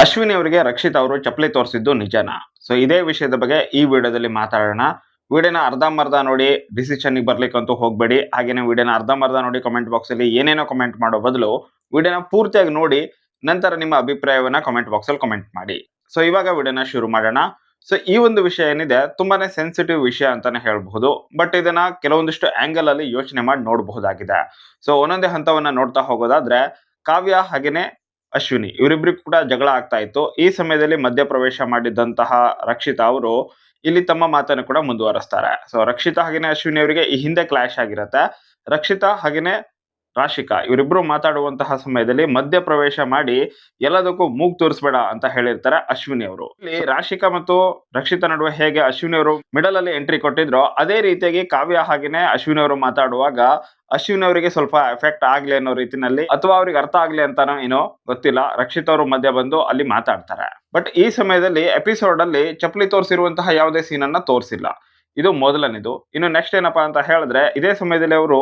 ಅಶ್ವಿನಿ ಅವರಿಗೆ ರಕ್ಷಿತ್ ಅವರು ಚಪ್ಪಲಿ ತೋರಿಸಿದ್ದು ನಿಜನಾ. ಸೊ ಇದೇ ವಿಷಯದ ಬಗ್ಗೆ ಈ ವಿಡಿಯೋದಲ್ಲಿ ಮಾತಾಡೋಣ. ವಿಡಿಯೋನ ಅರ್ಧಂಬರ್ಧ ನೋಡಿ ಡಿಸಿಷನ್ ಬರ್ಲಿಕ್ಕಂತೂ ಹೋಗ್ಬೇಡಿ. ಹಾಗೇನೆ ವಿಡಿಯೋನ ಅರ್ಧಂಬರ್ಧ ನೋಡಿ ಕಮೆಂಟ್ ಬಾಕ್ಸ್ ಅಲ್ಲಿ ಏನೇನೋ ಕಮೆಂಟ್ ಮಾಡೋ ಬದಲು ವಿಡಿಯೋನ ಪೂರ್ತಿಯಾಗಿ ನೋಡಿ ನಂತರ ನಿಮ್ಮ ಅಭಿಪ್ರಾಯವನ್ನ ಕಮೆಂಟ್ ಬಾಕ್ಸ್ ಅಲ್ಲಿ ಕಮೆಂಟ್ ಮಾಡಿ. ಸೊ ಇವಾಗ ವಿಡಿಯೋನ ಶುರು ಮಾಡೋಣ. ಸೊ ಈ ಒಂದು ವಿಷಯ ಏನಿದೆ ತುಂಬಾನೇ ಸೆನ್ಸಿಟಿವ್ ವಿಷಯ ಅಂತಾನೆ ಹೇಳಬಹುದು. ಬಟ್ ಇದನ್ನ ಕೆಲವೊಂದಿಷ್ಟು ಆಂಗಲ್ ಅಲ್ಲಿ ಯೋಚನೆ ಮಾಡಿ ನೋಡಬಹುದಾಗಿದೆ. ಸೊ ಒಂದೊಂದೇ ಹಂತವನ್ನ ನೋಡ್ತಾ ಹೋಗೋದಾದ್ರೆ ಕಾವ್ಯ ಹಾಗೇನೆ ಅಶ್ವಿನಿ. ಇವರಿಬ್ಬರಿಗೂ ಕೂಡ ಜಗಳ ಆಗ್ತಾ ಇತ್ತು. ಈ ಸಮಯದಲ್ಲಿ ಮಧ್ಯಪ್ರವೇಶ ಮಾಡಿದ್ದಂತಹ ರಕ್ಷಿತಾ ಅವರು ಇಲ್ಲಿ ತಮ್ಮ ಮಾತನ್ನು ಕೂಡ ಮುಂದುವರಿಸ್ತಾರೆ. ಸೊ ರಕ್ಷಿತಾ ಹಾಗೇನೆ ಅಶ್ವಿನಿ ಅವರಿಗೆ ಈ ಹಿಂದೆ ಕ್ಲಾಶ್ ಆಗಿರತ್ತೆ. ರಕ್ಷಿತಾ ಹಾಗೇನೆ ರಾಶಿಕಾ. ಇವರಿಬ್ರು ಮಾತಾಡುವಂತಹ ಸಮಯದಲ್ಲಿ ಮಧ್ಯ ಪ್ರವೇಶ ಮಾಡಿ ಎಲ್ಲದಕ್ಕೂ ಮೂಗ್ ತೋರಿಸ್ಬೇಡ ಅಂತ ಹೇಳಿರ್ತಾರೆ ಅಶ್ವಿನಿ ಅವರು. ಇಲ್ಲಿ ರಾಶಿಕಾ ಮತ್ತು ರಕ್ಷಿತಾ ನಡುವೆ ಹೇಗೆ ಅಶ್ವಿನಿ ಅವರು ಮಿಡಲ್ ಅಲ್ಲಿ ಎಂಟ್ರಿ ಕೊಟ್ಟಿದ್ರೋ ಅದೇ ರೀತಿಯಾಗಿ ಕಾವ್ಯ ಹಾಗೇನೆ ಅಶ್ವಿನಿ ಅವರು ಮಾತಾಡುವಾಗ ಅಶ್ವಿನಿ ಅವರಿಗೆ ಸ್ವಲ್ಪ ಎಫೆಕ್ಟ್ ಆಗ್ಲಿ ಅನ್ನೋ ರೀತಿನಲ್ಲಿ ಅಥವಾ ಅವ್ರಿಗೆ ಅರ್ಥ ಆಗ್ಲಿ ಅಂತಾನೋ ಏನೋ ಗೊತ್ತಿಲ್ಲ. ರಕ್ಷಿತ್ ಅವರು ಮಧ್ಯ ಬಂದು ಅಲ್ಲಿ ಮಾತಾಡ್ತಾರೆ. ಬಟ್ ಈ ಸಮಯದಲ್ಲಿ ಎಪಿಸೋಡ್ ಅಲ್ಲಿ ಚಪ್ಪಲಿ ತೋರಿಸಿರುವಂತಹ ಯಾವುದೇ ಸೀನ್ ಅನ್ನ ತೋರಿಸಿಲ್ಲ. ಇದು ಮೊದಲನೇದು. ಇನ್ನು ನೆಕ್ಸ್ಟ್ ಏನಪ್ಪಾ ಅಂತ ಹೇಳಿದ್ರೆ ಇದೇ ಸಮಯದಲ್ಲಿ ಅವರು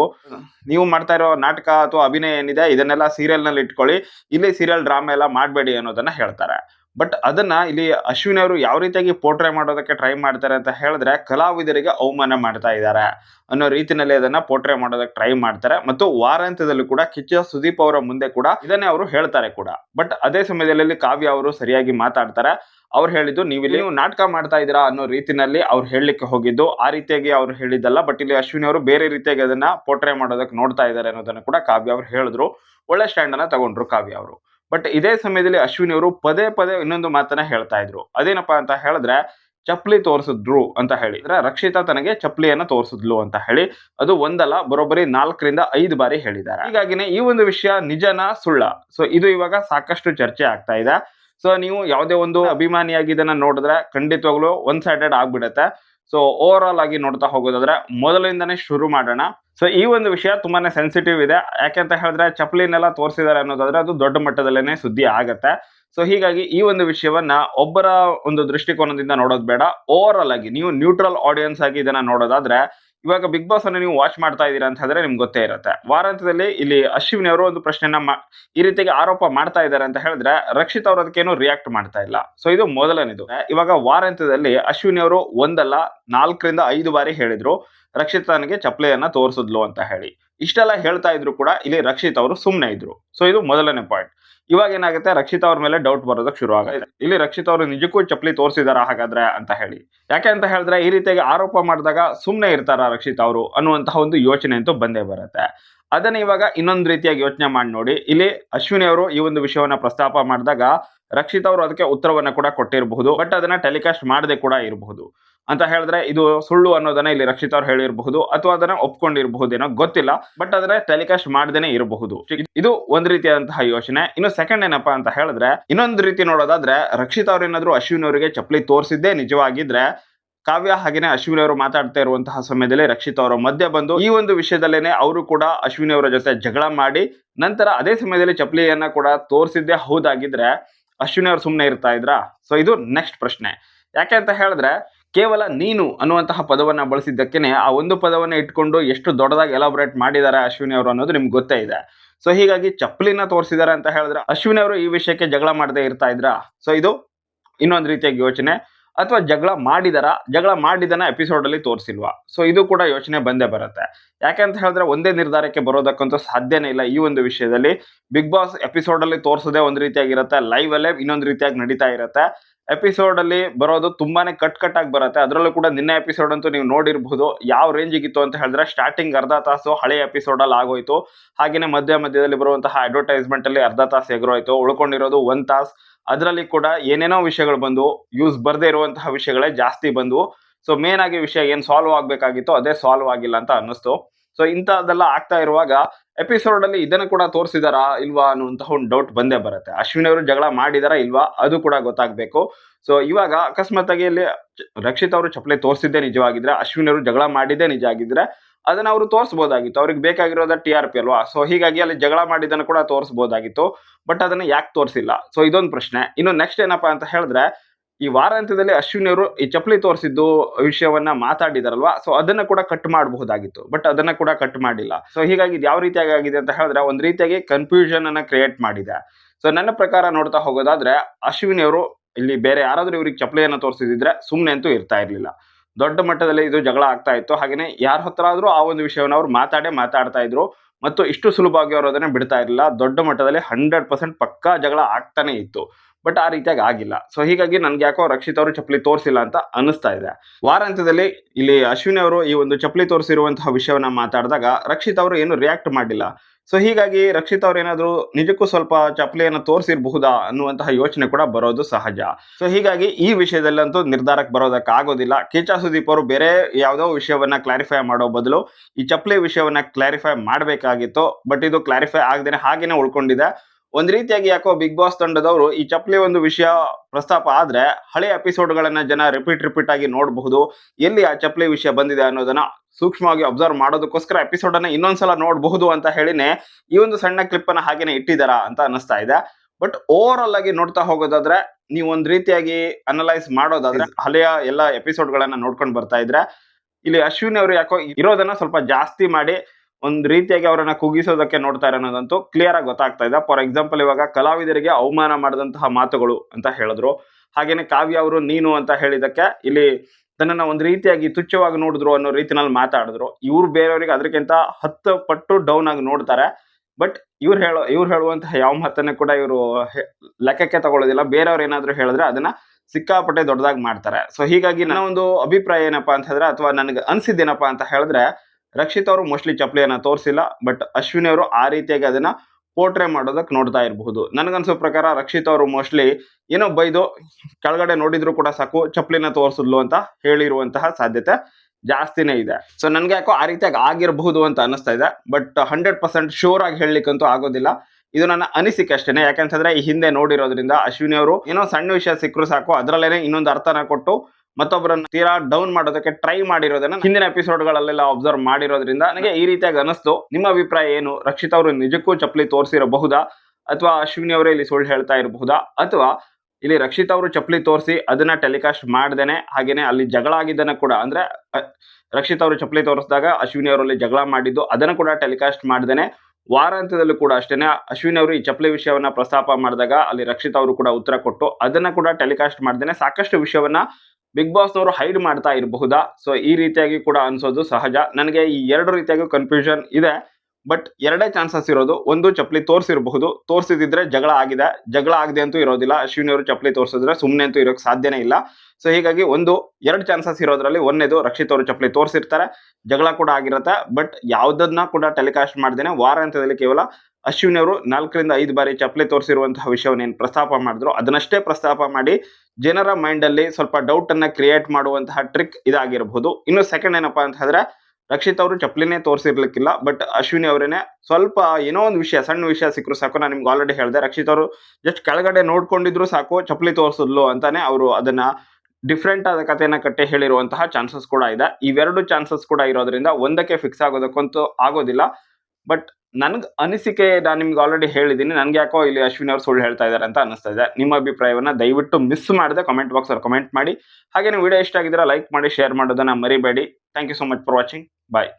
ನೀವು ಮಾಡ್ತಾ ಇರೋ ನಾಟಕ ಅಥವಾ ಅಭಿನಯ ಏನಿದೆ ಇದನ್ನೆಲ್ಲ ಸೀರಿಯಲ್ನಲ್ಲಿ ಇಟ್ಕೊಳ್ಳಿ. ಇಲ್ಲಿ ಸೀರಿಯಲ್ ಡ್ರಾಮಾ ಎಲ್ಲ ಮಾಡಬೇಡಿ ಅನ್ನೋದನ್ನ ಹೇಳ್ತಾರೆ. ಬಟ್ ಅದನ್ನ ಇಲ್ಲಿ ಅಶ್ವಿನ್ ಅವರು ಯಾವ ರೀತಿಯಾಗಿ ಪೋರ್ಟ್ರೇ ಮಾಡೋದಕ್ಕೆ ಟ್ರೈ ಮಾಡ್ತಾರೆ ಅಂತ ಹೇಳಿದ್ರೆ ಕಲಾವಿದರಿಗೆ ಅವಮಾನ ಮಾಡ್ತಾ ಇದ್ದಾರೆ ಅನ್ನೋ ರೀತಿನಲ್ಲಿ ಅದನ್ನ ಪೋರ್ಟ್ರೇ ಮಾಡೋದಕ್ಕೆ ಟ್ರೈ ಮಾಡ್ತಾರೆ. ಮತ್ತು ವಾರಾಂತ್ಯದಲ್ಲೂ ಕೂಡ ಕಿಚ್ಚ ಸುದೀಪ್ ಅವರ ಮುಂದೆ ಕೂಡ ಇದನ್ನೇ ಅವರು ಹೇಳ್ತಾರೆ ಕೂಡ. ಬಟ್ ಅದೇ ಸಮಯದಲ್ಲಿ ಕಾವ್ಯ ಅವರು ಸರಿಯಾಗಿ ಮಾತಾಡ್ತಾರೆ. ಅವ್ರು ಹೇಳಿದ್ದು ನೀವು ಇಲ್ಲಿ ನೀವು ನಾಟಕ ಮಾಡ್ತಾ ಇದ್ದೀರಾ ಅನ್ನೋ ರೀತಿನಲ್ಲಿ ಅವ್ರು ಹೇಳಲಿಕ್ಕೆ ಹೋಗಿದ್ದು ಆ ರೀತಿಯಾಗಿ ಅವ್ರು ಹೇಳಿದ್ದಲ್ಲ. ಬಟ್ ಇಲ್ಲಿ ಅಶ್ವಿನಿ ಅವರು ಬೇರೆ ರೀತಿಯಾಗಿ ಅದನ್ನ ಪೋರ್ಟ್ರೇ ಮಾಡೋದಕ್ಕೆ ನೋಡ್ತಾ ಇದ್ದಾರೆ ಅನ್ನೋದನ್ನು ಕೂಡ ಕಾವ್ಯ ಅವರು ಹೇಳಿದ್ರು. ಒಳ್ಳೆ ಸ್ಟ್ಯಾಂಡ್ ಅನ್ನ ತಗೊಂಡ್ರು ಕಾವ್ಯ ಅವರು. ಬಟ್ ಇದೇ ಸಮಯದಲ್ಲಿ ಅಶ್ವಿನಿ ಅವರು ಪದೇ ಪದೇ ಇನ್ನೊಂದು ಮಾತನ್ನ ಹೇಳ್ತಾ ಇದ್ರು. ಅದೇನಪ್ಪಾ ಅಂತ ಹೇಳಿದ್ರೆ, ಚಪ್ಪಲಿ ತೋರಿಸಿದ್ರು ಅಂತ ಹೇಳಿ. ಅಂದ್ರೆ ರಕ್ಷಿತಾ ತನಗೆ ಚಪ್ಪಲಿಯನ್ನ ತೋರಿಸಿದ್ಲು ಅಂತ ಹೇಳಿ ಅದು ಒಂದಲ್ಲ, ಬರೋಬ್ಬರಿ ನಾಲ್ಕರಿಂದ ಐದು ಬಾರಿ ಹೇಳಿದ್ದಾರೆ. ಹೀಗಾಗಿನೇ ಈ ಒಂದು ವಿಷಯ ನಿಜನ ಸುಳ್ಳ? ಸೊ ಇದು ಇವಾಗ ಸಾಕಷ್ಟು ಚರ್ಚೆ ಆಗ್ತಾ ಇದೆ. ಸೊ ನೀವು ಯಾವುದೇ ಒಂದು ಅಭಿಮಾನಿಯಾಗಿ ಇದನ್ನ ನೋಡಿದ್ರೆ ಖಂಡಿತವಾಗ್ಲೂ ಒನ್ ಸೈಡೆಡ್ ಆಗ್ಬಿಡತ್ತೆ. ಸೊ ಓವರ್ ಆಲ್ ಆಗಿ ನೋಡ್ತಾ ಹೋಗೋದಾದ್ರೆ ಮೊದಲಿಂದನೇ ಶುರು ಮಾಡೋಣ. ಸೊ ಈ ಒಂದು ವಿಷಯ ತುಂಬಾನೇ ಸೆನ್ಸಿಟಿವ್ ಇದೆ. ಯಾಕೆಂತ ಹೇಳಿದ್ರೆ ಚಪ್ಪಲಿನೆಲ್ಲ ತೋರಿಸಿದ್ದಾರೆ ಅನ್ನೋದಾದ್ರೆ ಅದು ದೊಡ್ಡ ಮಟ್ಟದಲ್ಲೇನೆ ಸುದ್ದಿ ಆಗತ್ತೆ. ಸೊ ಹೀಗಾಗಿ ಈ ಒಂದು ವಿಷಯವನ್ನ ಒಬ್ಬರ ಒಂದು ದೃಷ್ಟಿಕೋನದಿಂದ ನೋಡೋದು ಬೇಡ. ಓವರ್ ಆಲ್ ಆಗಿ ನೀವು ನ್ಯೂಟ್ರಲ್ ಆಡಿಯನ್ಸ್ ಆಗಿ ಇದನ್ನ ನೋಡೋದಾದ್ರೆ, ಇವಾಗ ಬಿಗ್ ಬಾಸ್ ಅನ್ನು ನೀವು ವಾಚ್ ಮಾಡ್ತಾ ಇದ್ದೀರಾ ಅಂತ ಹೇಳಿದ್ರೆ ನಿಮ್ಗೆ ಗೊತ್ತೇ ಇರುತ್ತೆ. ವಾರಾಂತ್ಯದಲ್ಲಿ ಇಲ್ಲಿ ಅಶ್ವಿನಿ ಅವರು ಒಂದು ಪ್ರಶ್ನೆನ ಈ ರೀತಿಗೆ ಆರೋಪ ಮಾಡ್ತಾ ಇದ್ದಾರೆ ಅಂತ ಹೇಳಿದ್ರೆ ರಕ್ಷಿತ್ ಅವರು ಅದಕ್ಕೇನು ರಿಯಾಕ್ಟ್ ಮಾಡ್ತಾ ಇಲ್ಲ. ಸೊ ಇದು ಮೊದಲನೇದು. ಇವಾಗ ವಾರಾಂತ್ಯದಲ್ಲಿ ಅಶ್ವಿನಿ ಅವರು ಒಂದಲ್ಲ ನಾಲ್ಕರಿಂದ ಐದು ಬಾರಿ ಹೇಳಿದ್ರು. ರಕ್ಷಿತನಿಗೆ ಚಪ್ಪಲೆಯನ್ನ ತೋರಿಸಿದ್ಲು ಅಂತ ಹೇಳಿ. ಇಷ್ಟೆಲ್ಲ ಹೇಳ್ತಾ ಇದ್ರು ಕೂಡ ಇಲ್ಲಿ ರಕ್ಷಿತ್ ಅವರು ಸುಮ್ಮನೆ ಇದ್ರು. ಸೊ ಇದು ಮೊದಲನೇ ಪಾಯಿಂಟ್ ಇವಾಗ ಏನಾಗುತ್ತೆ? ರಕ್ಷಿತ್ ಅವ್ರ ಮೇಲೆ ಡೌಟ್ ಬರೋದಕ್ಕೆ ಶುರು ಆಗಿದೆ ಇಲ್ಲಿ ರಕ್ಷಿತ್ ಅವರು ನಿಜಕ್ಕೂ ಚಪ್ಪಲಿ ತೋರಿಸಿದಾರ ಹಾಗಾದ್ರೆ ಅಂತ ಹೇಳಿ. ಯಾಕೆ ಅಂತ ಹೇಳಿದ್ರೆ ಈ ರೀತಿಯಾಗಿ ಆರೋಪ ಮಾಡಿದಾಗ ಸುಮ್ಮನೆ ಇರ್ತಾರ ರಕ್ಷಿತ್ ಅವರು ಅನ್ನುವಂತಹ ಒಂದು ಯೋಚನೆ ಅಂತೂ ಬಂದೇ ಬರುತ್ತೆ. ಅದನ್ನ ಇವಾಗ ಇನ್ನೊಂದು ರೀತಿಯಾಗಿ ಯೋಚನೆ ಮಾಡಿ ನೋಡಿ. ಇಲ್ಲಿ ಅಶ್ವಿನಿ ಅವರು ಈ ಒಂದು ವಿಷಯವನ್ನ ಪ್ರಸ್ತಾಪ ಮಾಡಿದಾಗ ರಕ್ಷಿತ್ ಅವರು ಅದಕ್ಕೆ ಉತ್ತರವನ್ನ ಕೂಡ ಕೊಟ್ಟಿರಬಹುದು ಬಟ್ ಅದನ್ನ ಟೆಲಿಕಾಸ್ಟ್ ಮಾಡದೆ ಕೂಡ ಇರಬಹುದು. ಅಂತ ಹೇಳಿದ್ರೆ ಇದು ಸುಳ್ಳು ಅನ್ನೋದನ್ನ ಇಲ್ಲಿ ರಕ್ಷಿತ್ ಅವ್ರು ಹೇಳಿರಬಹುದು ಅಥವಾ ಅದನ್ನ ಒಪ್ಕೊಂಡಿರಬಹುದೇನೋ ಗೊತ್ತಿಲ್ಲ ಬಟ್ ಅದನ್ನ ಟೆಲಿಕಾಸ್ಟ್ ಮಾಡದೇನೆ ಇರಬಹುದು. ಇದು ಒಂದ್ ರೀತಿಯಾದಂತಹ ಯೋಚನೆ. ಇನ್ನು ಸೆಕೆಂಡ್ ಏನಪ್ಪ ಅಂತ ಹೇಳಿದ್ರೆ, ಇನ್ನೊಂದು ರೀತಿ ನೋಡೋದಾದ್ರೆ ರಕ್ಷಿತ್ ಅವ್ರು ಏನಾದ್ರು ಅಶ್ವಿನಿ ಅವರಿಗೆ ಚಪ್ಪಲಿ ತೋರಿಸಿದ್ದೇ ನಿಜವಾಗಿದ್ರೆ, ಕಾವ್ಯ ಹಾಗೇನೆ ಅಶ್ವಿನಿ ಅವರು ಮಾತಾಡ್ತಾ ಇರುವಂತಹ ಸಮಯದಲ್ಲಿ ರಕ್ಷಿತ್ ಅವರ ಮಧ್ಯೆ ಬಂದು ಈ ಒಂದು ವಿಷಯದಲ್ಲೇನೆ ಅವರು ಕೂಡ ಅಶ್ವಿನಿ ಅವರ ಜೊತೆ ಜಗಳ ಮಾಡಿ, ನಂತರ ಅದೇ ಸಮಯದಲ್ಲಿ ಚಪ್ಪಲಿಯನ್ನ ಕೂಡ ತೋರಿಸಿದ್ದೇ ಹೌದಾಗಿದ್ರೆ ಅಶ್ವಿನಿ ಅವರು ಸುಮ್ಮನೆ ಇರ್ತಾ ಇದ್ರಾ? ಸೊ ಇದು ನೆಕ್ಸ್ಟ್ ಪ್ರಶ್ನೆ. ಯಾಕೆ ಅಂತ ಹೇಳಿದ್ರೆ ಕೇವಲ ನೀನು ಅನ್ನುವಂತಹ ಪದವನ್ನು ಬಳಸಿದ್ದಕ್ಕೇ ಆ ಒಂದು ಪದವನ್ನು ಇಟ್ಕೊಂಡು ಎಷ್ಟು ದೊಡ್ಡದಾಗಿ ಎಲಾಬ್ರೇಟ್ ಮಾಡಿದ್ದಾರೆ ಅಶ್ವಿನಿ ಅವರು ಅನ್ನೋದು ನಿಮ್ಗೆ ಗೊತ್ತೇ ಇದೆ. ಸೊ ಹೀಗಾಗಿ ಚಪ್ಪಲಿನ ತೋರಿಸಿದ್ದಾರೆ ಅಂತ ಹೇಳಿದ್ರೆ ಅಶ್ವಿನಿ ಅವರು ಈ ವಿಷಯಕ್ಕೆ ಜಗಳ ಮಾಡದೇ ಇರ್ತಾ ಇದ್ರಾ? ಸೊ ಇದು ಇನ್ನೊಂದು ರೀತಿಯಾಗಿ ಯೋಚನೆ. ಅಥವಾ ಜಗಳ ಮಾಡಿದಾರ? ಜಗಳ ಮಾಡಿದನ ಎಪಿಸೋಡ್ ಅಲ್ಲಿ ತೋರಿಸಿಲ್ವಾ? ಸೊ ಇದು ಕೂಡ ಯೋಚನೆ ಬಂದೇ ಬರುತ್ತೆ. ಯಾಕೆ ಅಂತ ಹೇಳಿದ್ರೆ ಒಂದೇ ನಿರ್ಧಾರಕ್ಕೆ ಬರೋದಕ್ಕಂತೂ ಸಾಧ್ಯನೇ ಇಲ್ಲ ಈ ಒಂದು ವಿಷಯದಲ್ಲಿ. ಬಿಗ್ ಬಾಸ್ ಎಪಿಸೋಡ್ ಅಲ್ಲಿ ತೋರಿಸೋದೇ ಒಂದು ರೀತಿಯಾಗಿರುತ್ತೆ ಲೈವ್ ಅಲ್ಲೇ ಇನ್ನೊಂದು ರೀತಿಯಾಗಿ ನಡೀತಾ ಇರುತ್ತೆ. ಎಪಿಸೋಡ್ ಅಲ್ಲಿ ಬರೋದು ತುಂಬಾನೇ ಕಟ್ ಕಟ್ ಆಗಿ ಬರುತ್ತೆ. ಅದರಲ್ಲೂ ಕೂಡ ನಿನ್ನೆ ಎಪಿಸೋಡ್ ಅಂತೂ ನೀವು ನೋಡಿರಬಹುದು ಯಾವ ರೇಂಜ್ ಇತ್ತು ಅಂತ ಹೇಳಿದ್ರೆ ಸ್ಟಾರ್ಟಿಂಗ್ ಅರ್ಧ ತಾಸು ಹಳೆ ಎಪಿಸೋಡ್ ಅಲ್ಲಿ ಆಗೋಯ್ತು. ಹಾಗೇನೆ ಮಧ್ಯ ಮಧ್ಯದಲ್ಲಿ ಬರುವಂತಹ ಅಡ್ವರ್ಟೈಸ್ಮೆಂಟ್ ಅಲ್ಲಿ ಅರ್ಧ ತಾಸು ಎಗ್ರೋಯ್ತು. ಉಳ್ಕೊಂಡಿರೋದು ಒಂದ್ ತಾಸು. ಅದರಲ್ಲಿ ಕೂಡ ಏನೇನೋ ವಿಷಯಗಳು ಬಂದು ಯೂಸ್ ಬರದೇ ಇರುವಂತಹ ವಿಷಯಗಳೇ ಜಾಸ್ತಿ ಬಂದು ಸೊ ಮೇನ್ ಆಗಿ ವಿಷಯ ಏನ್ ಸಾಲ್ವ್ ಆಗ್ಬೇಕಾಗಿತ್ತು ಅದೇ ಸಾಲ್ವ್ ಆಗಿಲ್ಲ ಅಂತ ಅನ್ನಿಸ್ತು. ಸೊ ಇಂಥದ್ದೆಲ್ಲ ಆಗ್ತಾ ಇರುವಾಗ ಎಪಿಸೋಡ್ ಅಲ್ಲಿ ಇದನ್ನು ಕೂಡ ತೋರಿಸಿದಾರಾ ಇಲ್ವಾ ಅನ್ನುವಂತಹ ಒಂದು ಡೌಟ್ ಬಂದೇ ಬರುತ್ತೆ. ಅಶ್ವಿನಿ ಅವರು ಜಗಳ ಮಾಡಿದಾರಾ ಇಲ್ವಾ ಅದು ಕೂಡ ಗೊತ್ತಾಗಬೇಕು. ಸೊ ಇವಾಗ ಅಕಸ್ಮಾತ್ ಆಗಿ ಇಲ್ಲಿ ರಕ್ಷಿತ್ ಅವರು ಚಪ್ಪಲೆ ತೋರಿಸಿದ್ದೇ ನಿಜವಾಗಿದ್ರೆ, ಅಶ್ವಿನ್ ಅವರು ಜಗಳ ಮಾಡಿದ್ದೇ ನಿಜ ಆಗಿದ್ರೆ ಅದನ್ನ ಅವರು ತೋರಿಸಬಹುದಾಗಿತ್ತು ಅವ್ರಿಗೆ ಬೇಕಾಗಿರೋದ ಟಿ ಆರ್ ಪಿ ಅಲ್ವಾ? ಸೊ ಹೀಗಾಗಿ ಅಲ್ಲಿ ಜಗಳ ಮಾಡಿದ್ದನ್ನು ಕೂಡ ತೋರಿಸಬಹುದಾಗಿತ್ತು ಬಟ್ ಅದನ್ನ ಯಾಕೆ ತೋರಿಸಿಲ್ಲ? ಸೊ ಇದೊಂದು ಪ್ರಶ್ನೆ. ಇನ್ನು ನೆಕ್ಸ್ಟ್ ಏನಪ್ಪಾ ಅಂತ ಹೇಳಿದ್ರೆ ಈ ವಾರಾಂತ್ಯದಲ್ಲಿ ಅಶ್ವಿನಿ ಅವರು ಈ ಚಪ್ಪಲಿ ತೋರಿಸಿದ್ದು ವಿಷಯವನ್ನ ಮಾತಾಡಿದಾರಲ್ವಾ? ಸೊ ಅದನ್ನ ಕೂಡ ಕಟ್ ಮಾಡಬಹುದಾಗಿತ್ತು. ಬಟ್ ಅದನ್ನ ಕೂಡ ಕಟ್ ಮಾಡಿಲ್ಲ. ಸೊ ಹೀಗಾಗಿ ಇದು ಯಾವ ರೀತಿಯಾಗಿ ಆಗಿದೆ ಅಂತ ಹೇಳಿದ್ರೆ ಒಂದ್ ರೀತಿಯಾಗಿ ಕನ್ಫ್ಯೂಷನ್ ಅನ್ನ ಕ್ರಿಯೇಟ್ ಮಾಡಿದೆ. ಸೊ ನನ್ನ ಪ್ರಕಾರ ನೋಡ್ತಾ ಹೋಗೋದಾದ್ರೆ ಅಶ್ವಿನಿ ಅವರು ಇಲ್ಲಿ ಬೇರೆ ಯಾರಾದ್ರೂ ಇವ್ರಿಗೆ ಚಪ್ಪಲಿಯನ್ನು ತೋರಿಸಿದ್ರೆ ಸುಮ್ಮನೆ ಅಂತೂ ಇರ್ತಾ ಇರ್ಲಿಲ್ಲ. ದೊಡ್ಡ ಮಟ್ಟದಲ್ಲಿ ಇದು ಜಗಳ ಆಗ್ತಾ ಇತ್ತು. ಹಾಗೆಯೇ ಯಾರ ಹತ್ರ ಆದ್ರೂ ಆ ಒಂದು ವಿಷಯವನ್ನು ಅವ್ರು ಮಾತಾಡೇ ಮಾತಾಡ್ತಾ ಇದ್ರು. ಮತ್ತು ಇಷ್ಟು ಸುಲಭವಾಗಿ ಅವರು ಅದನ್ನ ಬಿಡ್ತಾ ಇರಲಿಲ್ಲ. ದೊಡ್ಡ ಮಟ್ಟದಲ್ಲಿ ಹಂಡ್ರೆಡ್ ಪರ್ಸೆಂಟ್ ಪಕ್ಕಾ ಜಗಳ ಆಗ್ತಾನೆ ಇತ್ತು. ಬಟ್ ಆ ರೀತಿಯಾಗಿ ಆಗಿಲ್ಲ. ಸೊ ಹೀಗಾಗಿ ನನ್ಗೆ ಯಾಕೋ ರಕ್ಷಿತ್ ಅವರು ಚಪ್ಪಲಿ ತೋರಿಸಿಲ್ಲ ಅಂತ ಅನಿಸ್ತಾ ಇದೆ. ವಾರಾಂತ್ಯದಲ್ಲಿ ಇಲ್ಲಿ ಅಶ್ವಿನಿ ಅವರು ಈ ಒಂದು ಚಪ್ಪಲಿ ತೋರಿಸಿರುವಂತಹ ವಿಷಯವನ್ನ ಮಾತಾಡಿದಾಗ ರಕ್ಷಿತ್ ಅವರು ಏನು ರಿಯಾಕ್ಟ್ ಮಾಡಿಲ್ಲ. ಸೊ ಹೀಗಾಗಿ ರಕ್ಷಿತ್ ಅವ್ರು ಏನಾದರೂ ನಿಜಕ್ಕೂ ಸ್ವಲ್ಪ ಚಪ್ಪಲಿಯನ್ನು ತೋರಿಸಿರಬಹುದಾ ಅನ್ನುವಂತಹ ಯೋಚನೆ ಕೂಡ ಬರೋದು ಸಹಜ. ಸೊ ಹೀಗಾಗಿ ಈ ವಿಷಯದಲ್ಲಂತೂ ನಿರ್ಧಾರಕ್ಕೆ ಬರೋದಕ್ಕೆ ಆಗೋದಿಲ್ಲ ಕೇಚಾ ಸುದೀಪ್ ಅವರು ಬೇರೆ ಯಾವುದೋ ವಿಷಯವನ್ನ ಕ್ಲಾರಿಫೈ ಮಾಡೋ ಬದಲು ಈ ಚಪ್ಪಲಿ ವಿಷಯವನ್ನ ಕ್ಲಾರಿಫೈ ಮಾಡಬೇಕಾಗಿತ್ತು. ಬಟ್ ಇದು ಕ್ಲಾರಿಫೈ ಆಗದೇನೆ ಹಾಗೇನೆ ಉಳ್ಕೊಂಡಿದೆ. ಒಂದ್ ರೀತಿಯಾಗಿ ಯಾಕೋ ಬಿಗ್ ಬಾಸ್ ತಂಡದವರು ಈ ಚಪ್ಪಲಿ ಒಂದು ವಿಷಯ ಪ್ರಸ್ತಾಪ ಆದ್ರೆ ಹಳೆ ಎಪಿಸೋಡ್ಗಳನ್ನ ಜನ ರಿಪೀಟ್ ರಿಪೀಟ್ ಆಗಿ ನೋಡಬಹುದು. ಎಲ್ಲಿ ಆ ಚಪ್ಪಲಿ ವಿಷಯ ಬಂದಿದೆ ಅನ್ನೋದನ್ನ ಸೂಕ್ಷ್ಮವಾಗಿ ಅಬ್ಸರ್ವ್ ಮಾಡೋದಕ್ಕೋಸ್ಕರ ಎಪಿಸೋಡ್ ಅನ್ನ ಇನ್ನೊಂದ್ಸಲ ನೋಡಬಹುದು ಅಂತ ಹೇಳಿನೇ ಈ ಒಂದು ಸಣ್ಣ ಕ್ಲಿಪ್ ಅನ್ನ ಹಾಗೇನೆ ಇಟ್ಟಿದಾರ ಅಂತ ಅನಿಸ್ತಾ ಇದೆ. ಬಟ್ ಓವರ್ ಆಲ್ ಆಗಿ ನೋಡ್ತಾ ಹೋಗೋದಾದ್ರೆ ನೀವು ಒಂದ್ ರೀತಿಯಾಗಿ ಅನಲೈಸ್ ಮಾಡೋದಾದ್ರೆ ಹಳೆಯ ಎಲ್ಲ ಎಪಿಸೋಡ್ ಗಳನ್ನ ನೋಡ್ಕೊಂಡು ಬರ್ತಾ ಇದ್ರೆ ಇಲ್ಲಿ ಅಶ್ವಿನಿ ಅವರು ಯಾಕೋ ಇರೋದನ್ನ ಸ್ವಲ್ಪ ಜಾಸ್ತಿ ಮಾಡಿ ಒಂದ್ ರೀತಿಯಾಗಿ ಅವರನ್ನ ಕುಗ್ಗಿಸೋದಕ್ಕೆ ನೋಡ್ತಾರೆ ಅನ್ನೋದಂತೂ ಕ್ಲಿಯರ್ ಆಗಿ ಗೊತ್ತಾಗ್ತಾ ಇದೆ. ಫಾರ್ ಎಕ್ಸಾಂಪಲ್ ಇವಾಗ ಕಲಾವಿದರಿಗೆ ಅವಮಾನ ಮಾಡಿದಂತಹ ಮಾತುಗಳು ಅಂತ ಹೇಳಿದ್ರು. ಹಾಗೇನೆ ಕಾವ್ಯ ಅವರು, ನೀನು ಅಂತ ಹೇಳಿದಕ್ಕೆ ಇಲ್ಲಿ ತನ್ನನ್ನ ಒಂದು ರೀತಿಯಾಗಿ ತುಚ್ಛವಾಗಿ ನೋಡಿದ್ರು ಅನ್ನೋ ರೀತಿನಲ್ಲಿ ಮಾತಾಡಿದ್ರು. ಇವ್ರು ಬೇರೆಯವರಿಗೆ ಅದಕ್ಕಿಂತ ಹತ್ತು ಪಟ್ಟು ಡೌನ್ ಆಗಿ ನೋಡ್ತಾರೆ. ಬಟ್ ಇವ್ರು ಹೇಳೋ, ಇವ್ರು ಹೇಳುವಂತಹ ಯಾವ ಮಾತನ್ನ ಕೂಡ ಇವರು ಲೆಕ್ಕಕ್ಕೆ ತಗೊಳ್ಳೋದಿಲ್ಲ. ಬೇರೆಯವ್ರು ಏನಾದ್ರು ಹೇಳಿದ್ರೆ ಅದನ್ನ ಸಿಕ್ಕಾಪಟ್ಟೆ ದೊಡ್ಡದಾಗಿ ಮಾಡ್ತಾರೆ. ಸೊ ಹೀಗಾಗಿ ನನ್ನ ಒಂದು ಅಭಿಪ್ರಾಯ ಏನಪ್ಪಾ ಅಂತ ಹೇಳಿದ್ರೆ, ಅಥವಾ ನನಗೆ ಅನ್ಸಿದ್ದೇನಪ್ಪಾ ಅಂತ ಹೇಳಿದ್ರೆ ರಕ್ಷಿತ್ ಅವರು ಮೋಸ್ಟ್ಲಿ ಚಪ್ಪಲಿಯನ್ನ ತೋರಿಸಿಲ್ಲ ಬಟ್ ಅಶ್ವಿನಿ ಅವರು ಆ ರೀತಿಯಾಗಿ ಅದನ್ನ ಪೋರ್ಟ್ರೇ ಮಾಡೋದಕ್ಕೆ ನೋಡ್ತಾ ಇರಬಹುದು. ನನಗನ್ಸೋ ಪ್ರಕಾರ ರಕ್ಷಿತ್ ಅವರು ಮೋಸ್ಟ್ಲಿ ಏನೋ ಬೈದು ಕೆಳಗಡೆ ನೋಡಿದ್ರು ಕೂಡ ಸಾಕು, ಚಪ್ಪಲಿನ ತೋರಿಸಿದ್ಲು ಅಂತ ಹೇಳಿರುವಂತಹ ಸಾಧ್ಯತೆ ಜಾಸ್ತಿನೇ ಇದೆ. ಸೊ ನನಗೆ ಯಾಕೋ ಆ ರೀತಿಯಾಗಿ ಆಗಿರಬಹುದು ಅಂತ ಅನಿಸ್ತಾ ಇದೆ ಬಟ್ ಹಂಡ್ರೆಡ್ ಪರ್ಸೆಂಟ್ ಶೋರ್ ಆಗಿ ಹೇಳಲಿಕ್ಕಂತೂ ಆಗೋದಿಲ್ಲ. ಇದು ನನ್ನ ಅನಿಸಿಕೆ ಅಷ್ಟೇನೆ ಯಾಕಂತಂದ್ರೆ ಈ ಹಿಂದೆ ನೋಡಿರೋದ್ರಿಂದ ಅಶ್ವಿನಿ ಅವರು ಏನೋ ಸಣ್ಣ ವಿಷಯ ಸಿಕ್ಕರು ಸಾಕು, ಅದರಲ್ಲೇನೆ ಇನ್ನೊಂದು ಅರ್ಥನ ಕೊಟ್ಟು ಮತ್ತೊಬ್ಬರನ್ನ ತೀರಾ ಡೌನ್ ಮಾಡೋದಕ್ಕೆ ಟ್ರೈ ಮಾಡಿರೋದನ್ನ ಹಿಂದಿನ ಎಪಿಸೋಡ್ಗಳಲ್ಲೆಲ್ಲ ಅಬ್ಸರ್ವ್ ಮಾಡಿರೋದ್ರಿಂದ ನನಗೆ ಈ ರೀತಿಯಾಗಿ ಅನಿಸ್ತು ನಿಮ್ಮ ಅಭಿಪ್ರಾಯ ಏನು? ರಕ್ಷಿತ್ ಅವರು ನಿಜಕ್ಕೂ ಚಪ್ಪಲಿ ತೋರಿಸಿರಬಹುದಾ? ಅಥವಾ ಅಶ್ವಿನಿ ಅವರೇ ಇಲ್ಲಿ ಸುಳ್ಳು ಹೇಳ್ತಾ ಇರಬಹುದಾ? ಅಥವಾ ಇಲ್ಲಿ ರಕ್ಷಿತ್ ಅವರು ಚಪ್ಪಲಿ ತೋರಿಸಿ ಅದನ್ನ ಟೆಲಿಕಾಸ್ಟ್ ಮಾಡ್ದೇನೆ, ಹಾಗೇನೆ ಅಲ್ಲಿ ಜಗಳ ಆಗಿದ್ದನ್ನ ಕೂಡ, ಅಂದ್ರೆ ರಕ್ಷಿತ್ ಅವರು ಚಪ್ಪಲಿ ತೋರಿಸಿದಾಗ ಅಶ್ವಿನಿ ಅವರಲ್ಲಿ ಜಗಳ ಮಾಡಿದ್ದು ಅದನ್ನು ಕೂಡ ಟೆಲಿಕಾಸ್ಟ್ ಮಾಡ್ದೇನೆ. ವಾರಾಂತ್ಯದಲ್ಲೂ ಕೂಡ ಅಷ್ಟೇನೆ ಅಶ್ವಿನಿ ಅವರು ಈ ಚಪ್ಪಲಿ ವಿಷಯವನ್ನ ಪ್ರಸ್ತಾಪ ಮಾಡಿದಾಗ ಅಲ್ಲಿ ರಕ್ಷಿತ್ ಅವರು ಕೂಡ ಉತ್ತರ ಕೊಟ್ಟು ಅದನ್ನ ಕೂಡ ಟೆಲಿಕಾಸ್ಟ್ ಮಾಡ್ದೇನೆ. ಸಾಕಷ್ಟು ವಿಷಯವನ್ನ ಬಿಗ್ ಬಾಸ್ನವರು ಹೈಡ್ ಮಾಡ್ತಾ ಇರಬಹುದಾ? ಸೊ ಈ ರೀತಿಯಾಗಿ ಕೂಡ ಅನ್ಸೋದು ಸಹಜ. ನನಗೆ ಈ ಎರಡು ರೀತಿಯಾಗಿ ಕನ್ಫ್ಯೂಷನ್ ಇದೆ. ಬಟ್ ಎರಡೇ ಚಾನ್ಸಸ್ ಇರೋದು, ಒಂದು ಚಪ್ಪಲಿ ತೋರಿಸಿರಬಹುದು. ತೋರಿಸಿದ್ರೆ ಜಗಳ ಆಗಿದೆ. ಜಗಳ ಆಗದೆ ಅಂತೂ ಇರೋದಿಲ್ಲ. ಅಶ್ವಿನಿ ಅವರು ಚಪ್ಪಲಿ ತೋರಿಸಿದ್ರೆ ಸುಮ್ಮನೆ ಅಂತೂ ಇರೋಕೆ ಸಾಧ್ಯನೇ ಇಲ್ಲ. ಸೊ ಹೀಗಾಗಿ ಒಂದು, ಎರಡು ಚಾನ್ಸಸ್ ಇರೋದ್ರಲ್ಲಿ ಒಂದೇದು ರಕ್ಷಿತ್ ಅವರು ಚಪ್ಪಲಿ ತೋರಿಸಿರ್ತಾರೆ. ಜಗಳ ಕೂಡ ಆಗಿರುತ್ತೆ. ಬಟ್ ಯಾವುದನ್ನ ಕೂಡ ಟೆಲಿಕಾಸ್ಟ್ ಮಾಡ್ದೇನೆ ವಾರಾಂತ್ಯದಲ್ಲಿ ಕೇವಲ ಅಶ್ವಿನಿ ಅವರು ನಾಲ್ಕರಿಂದ ಐದು ಬಾರಿ ಚಪ್ಪಲಿ ತೋರಿಸಿರುವಂತಹ ವಿಷಯವನ್ನು ಏನು ಪ್ರಸ್ತಾಪ ಮಾಡಿದ್ರು, ಅದನ್ನಷ್ಟೇ ಪ್ರಸ್ತಾಪ ಮಾಡಿ ಜನರ ಮೈಂಡಲ್ಲಿ ಸ್ವಲ್ಪ ಡೌಟನ್ನು ಕ್ರಿಯೇಟ್ ಮಾಡುವಂತಹ ಟ್ರಿಕ್ ಇದಾಗಿರಬಹುದು. ಇನ್ನು ಸೆಕೆಂಡ್ ಏನಪ್ಪಾ ಅಂತ ರಕ್ಷಿತ್ ಅವರು ಚಪ್ಲಿನೇ ತೋರಿಸಿರ್ಲಿಕ್ಕಿಲ್ಲ ಬಟ್ ಅಶ್ವಿನಿ ಅವರೇನೆ ಸ್ವಲ್ಪ ಏನೋ ಒಂದು ವಿಷಯ, ಸಣ್ಣ ವಿಷಯ ಸಿಕ್ಕರು ಸಾಕು, ನಾನು ನಿಮ್ಗೆ ಆಲ್ರೆಡಿ ಹೇಳಿದೆ. ರಕ್ಷಿತ್ ಅವರು ಜಸ್ಟ್ ಕೆಳಗಡೆ ನೋಡ್ಕೊಂಡಿದ್ರು ಸಾಕು, ಚಪ್ಪಲಿ ತೋರಿಸಿದ್ಲು ಅಂತಾನೆ ಅವರು ಅದನ್ನ ಡಿಫ್ರೆಂಟ್ ಆದ ಕಥೆನ ಕಟ್ಟಿ ಹೇಳಿರುವಂತಹ ಚಾನ್ಸಸ್ ಕೂಡ ಇದೆ. ಇವೆರಡು ಚಾನ್ಸಸ್ ಕೂಡ ಇರೋದ್ರಿಂದ ಒಂದಕ್ಕೆ ಫಿಕ್ಸ್ ಆಗೋದಕ್ಕಂತೂ ಆಗೋದಿಲ್ಲ ಬಟ್ ನನ್ಗೆ ಅನಿಸಿಕೆ ನಾನು ನಿಮ್ಗೆ ಆಲ್ರೆಡಿ ಹೇಳಿದ್ದೀನಿ ನನಗೆ ಯಾಕೋ ಇಲ್ಲಿ ಅಶ್ವಿನ್ ಅವರು ಸುಳ್ಳು ಹೇಳ್ತಾ ಇದ್ದಾರೆ ಅಂತ ಅನಿಸ್ತಾ ಇದೆ. ನಿಮ್ಮ ಅಭಿಪ್ರಾಯವನ್ನ ದಯವಿಟ್ಟು ಮಿಸ್ ಮಾಡದೆ ಕಮೆಂಟ್ ಬಾಕ್ಸ್ ಅಲ್ಲಿ ಕಮೆಂಟ್ ಮಾಡಿ. ಹಾಗೆ ನೀವು ವಿಡಿಯೋ ಇಷ್ಟ ಆಗಿದ್ರೆ ಲೈಕ್ ಮಾಡಿ ಶೇರ್ ಮಾಡೋದನ್ನ ಮರಿಬೇಡಿ. Thank you so much for watching bye